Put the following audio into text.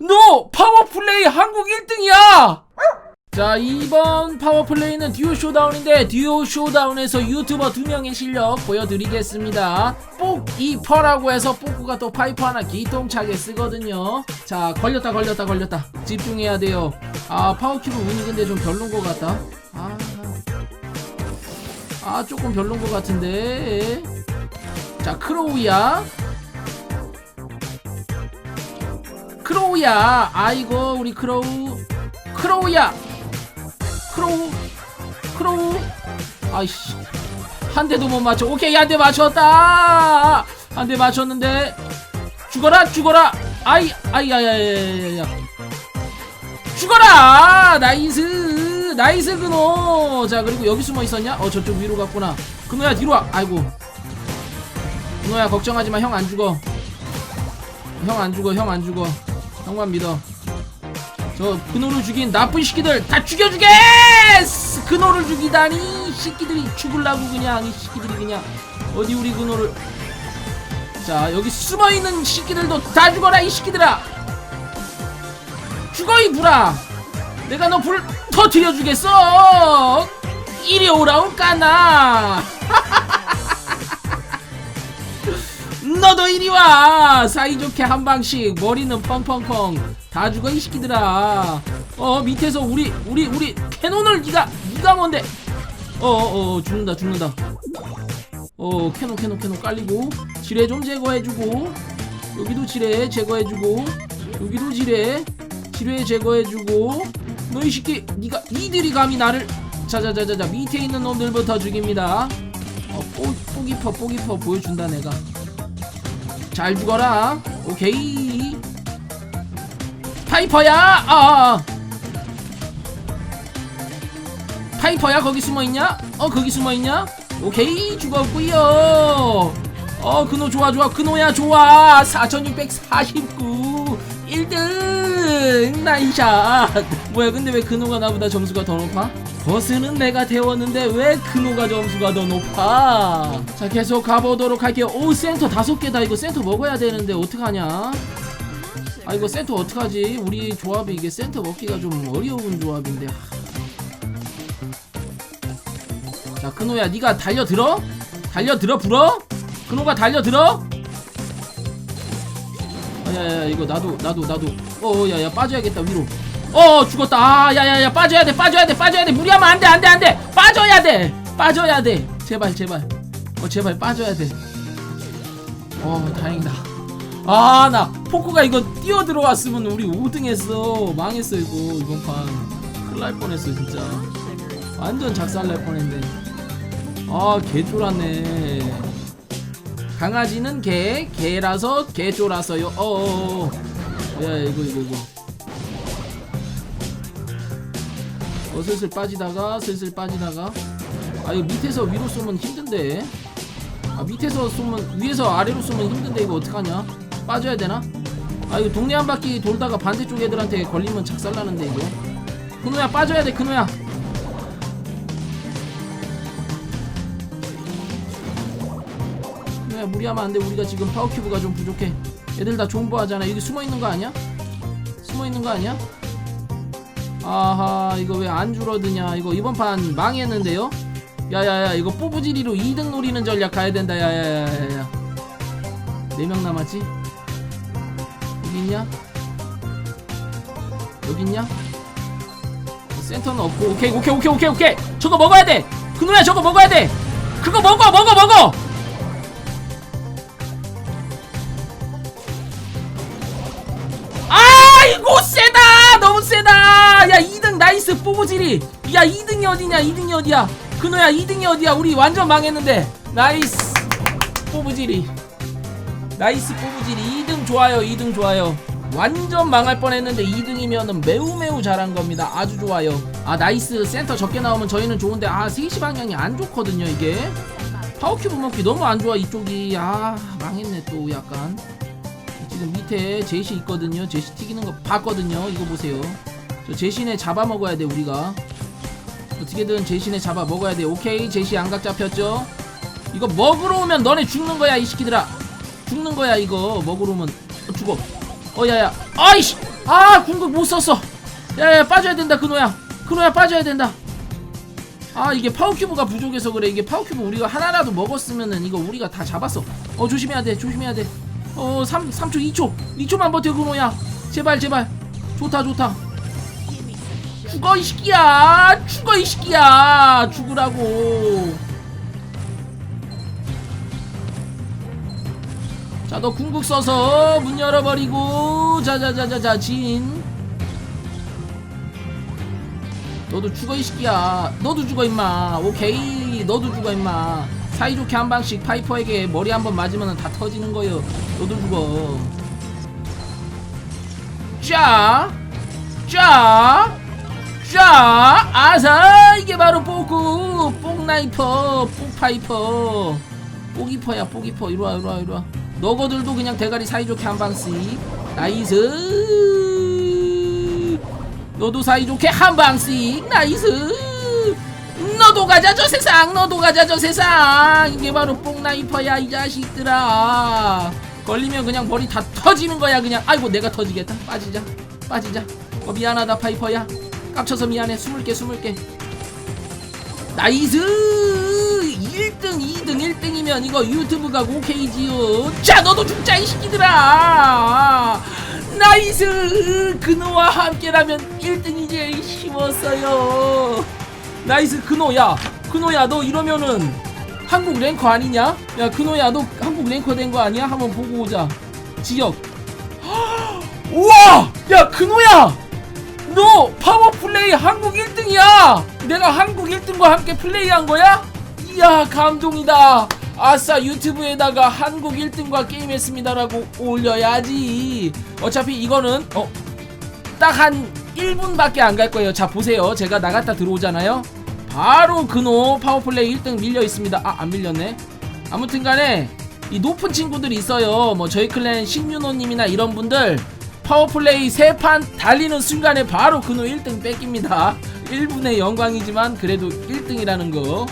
너 파워플레이 한국 1등이야! 자 이번 파워플레이는 듀오 쇼다운인데 듀오 쇼다운에서 유튜버 두 명의 실력 보여드리겠습니다. 뽁이퍼라고 해서 뽁꾸가 또 파이프 하나 기통차게 쓰거든요. 자 걸렸다 걸렸다 걸렸다. 집중해야 돼요. 아 파워큐브 운이 근데 좀 별론 것 같다. 아, 아 조금 별론 것 같은데. 자 크로우야 크로우야. 아이고 우리 크로우. 크로우야. 크로우. 크로우. 아이씨. 한 대도 못 맞춰. 오케이 한 대 맞췄다. 한 대 맞췄는데 죽어라 죽어라. 아이 아이 아이 아이 아이 죽어라! 나이스! 나이스 그노 자 그리고 여기 숨어 있었냐? 어 저쪽 위로 갔구나. 그노야 뒤로 와. 아이고. 그노야 걱정하지마. 형 안 죽어. 형 안 죽어 형 안 죽어 형만 믿어 저 그노를 죽인 나쁜 시끼들 다 죽여주게! 그노를 죽이다니! 이 시끼들이 죽을라고 그냥 이 시끼들이 그냥. 어디 우리 그노를. 자 여기 숨어있는 시끼들도 다 죽어라 이 시끼들아! 죽어 이 불아! 내가 너 불 터트려 주겠어! 이리 오라오 까나 너도 이리 와. 사이좋게 한 방씩 머리는 펑펑펑. 다 죽어 이 새끼들아. 어 밑에서 우리 우리 우리 캐논을 니가 니가 뭔데? 어어 어, 죽는다 죽는다. 어 캐논 캐논 캐논 깔리고. 지뢰 좀 제거해주고. 여기도 지뢰 제거해주고. 여기도 지뢰 지뢰 제거해주고. 너 이 새끼 니가 니들이 감히 나를. 자자자자자 밑에 있는 놈들부터 죽입니다. 어 뽀, 뽀기퍼 뽀기퍼 보여준다 내가 잘 죽어라. 오케이. 파이퍼야! 아, 아, 아. 파이퍼야 거기 숨어있냐? 어 거기 숨어있냐? 오케이 죽었구요. 어 그노 좋아 좋아. 그노야 좋아. 4649 1등. 나이샷. 뭐야 근데 왜 그노가 나보다 점수가 더 높아? 버스는 내가 태웠는데 왜 그노가 점수가 더 높아? 자 계속 가보도록 할게요 오 센터 다섯 개다 이거 센터 먹어야 되는데 어떡하냐 아 이거 센터 어떡하지 우리 조합이 이게 센터 먹기가 좀 어려운 조합인데 하. 자 그노야 네가 달려들어? 달려들어 불어? 그노가 달려들어? 아, 야야야 이거 나도 나도 나도 어 야야 빠져야겠다 위로 어 죽었다. 아 야야야 빠져야 돼 빠져야 돼 빠져야 돼. 무리하면 안돼 안돼 안돼. 빠져야 돼 빠져야 돼. 제발 제발. 어 제발 빠져야 돼어 다행이다. 아 나 포크가 이거 뛰어 들어왔으면 우리 5등 했어. 망했어 이거. 이번 판. 큰일 날 뻔했어 진짜. 완전 작살 날 뻔했네. 아 개쫄았네. 강아지는 개 개라서 개쫄았어요. 어어어. 야 이거 이거 이거 어 슬슬 빠지다가 슬슬 빠지다가. 아 이거 밑에서 위로 쏘면 힘든데. 아 밑에서 쏘면 위에서 아래로 쏘면 힘든데 이거 어떡하냐? 빠져야 되나? 아 이거 동네 한 바퀴 돌다가 반대쪽 애들한테 걸리면 작살나는데 이거. 근호야 빠져야 돼 근호야. 근호야 무리하면 안돼. 우리가 지금 파워큐브가 좀 부족해. 애들 다 존버하잖아. 여기 숨어있는 거 아니야? 숨어있는 거 아니야? 아하 이거 왜 안 줄어드냐? 이거 이번 판 망했는데요? 야야야 이거 뽀부지리로 2등 노리는 전략 가야 된다. 야야야야야 4명 남았지? 여기 있냐? 여기 있냐? 센터는 없고. 오케이 오케이 오케이 오케이 오케이. 저거 먹어야 돼. 그놈야 저거 먹어야 돼. 그거 먹어 먹어 먹어. 아이고 세다. 너무 세다 야 2등 나이스 뽀부지리 야 2등이 어디냐 2등이 어디야? 그노야 2등이 어디야? 우리 완전 망했는데. 나이스 뽀부지리 나이스 뽀부지리 2등 좋아요 2등 좋아요. 완전 망할 뻔했는데 2등이면은 매우 매우 잘한 겁니다. 아주 좋아요. 아 나이스. 센터 적게 나오면 저희는 좋은데 아 3시 방향이 안 좋거든요 이게. 파워큐브 먹기 너무 안 좋아 이쪽이. 아 망했네 또 약간. 지금 밑에 제시 있거든요. 제시 튀기는 거 봤거든요. 이거 보세요 저 제시네 잡아먹어야 돼 우리가. 어떻게든 제시네 잡아 먹어야 돼. 오케이? 제시 양각 잡혔죠? 이거 먹으러 오면 너네 죽는 거야 이 새끼들아. 죽는 거야 이거. 먹으러 오면. 어, 죽어. 어 야야. 아이씨! 아 궁극 못 썼어. 야야 빠져야 된다 근호야. 근호야 빠져야 된다. 아 이게 파워큐브가 부족해서 그래. 이게 파워큐브 우리가 하나라도 먹었으면은 이거 우리가 다 잡았어. 어 조심해야 돼 조심해야 돼어 3, 3초 2초. 2초만 버텨 근호야. 제발 제발. 좋다 좋다 죽어 이 새끼야. 죽어 이 새끼야. 죽으라고. 자 너 궁극 써서 문 열어버리고. 자자자자자 진. 너도 죽어 이 새끼야. 너도 죽어 임마. 오케이. 너도 죽어 임마. 사이좋게 한 방씩 파이퍼에게 머리 한 번 맞으면 다 터지는 거요. 너도 죽어. 자, 자, 자, 아사 이게 바로 뽀구 뽕나이퍼 뽕파이퍼. 뽀기퍼야 뽀기퍼. 이리와 이리와 이리와. 너거들도 그냥 대가리 사이좋게 한 방씩. 나이스. 너도 사이좋게 한 방씩. 나이스. 너도 가자 저 세상. 너도 가자 저 세상. 이게 바로 뽕나이퍼야 이 자식들아. 걸리면 그냥 머리 다 터지는 거야 그냥. 아이고 내가 터지겠다. 빠지자. 빠지자. 어 미안하다 파이퍼야 깝쳐서 미안해. 숨을게 숨을게. 나이스! 1등 2등 1등이면 이거 유튜브 가 오케이지요. 자 너도 죽자 이 새끼들아! 나이스! 그노와 함께라면 1등이지 쉬웠어요. 나이스 그노야. 그노야 너 이러면은 한국 랭커 아니냐? 야 그노야 너 한국 랭커 된 거 아니야? 한번 보고 오자. 지역. 우와! 야 그노야 너 파워플레이 한국 1등이야 내가 한국 1등과 함께 플레이한 거야? 이야 감동이다 아싸 유튜브에다가 한국 1등과 게임했습니다라고 올려야지 어차피 이거는 어 딱 한 1분밖에 안 갈 거예요. 자, 보세요. 제가 나갔다 들어오잖아요. 바로 근호 파워플레이 1등 밀려 있습니다. 아, 안 밀렸네. 아무튼 간에 이 높은 친구들이 있어요. 뭐 저희 클랜 신윤호님이나 이런 분들 파워플레이 세판 달리는 순간에 바로 근호 1등 뺏깁니다. 1분의 영광이지만 그래도 1등이라는 거.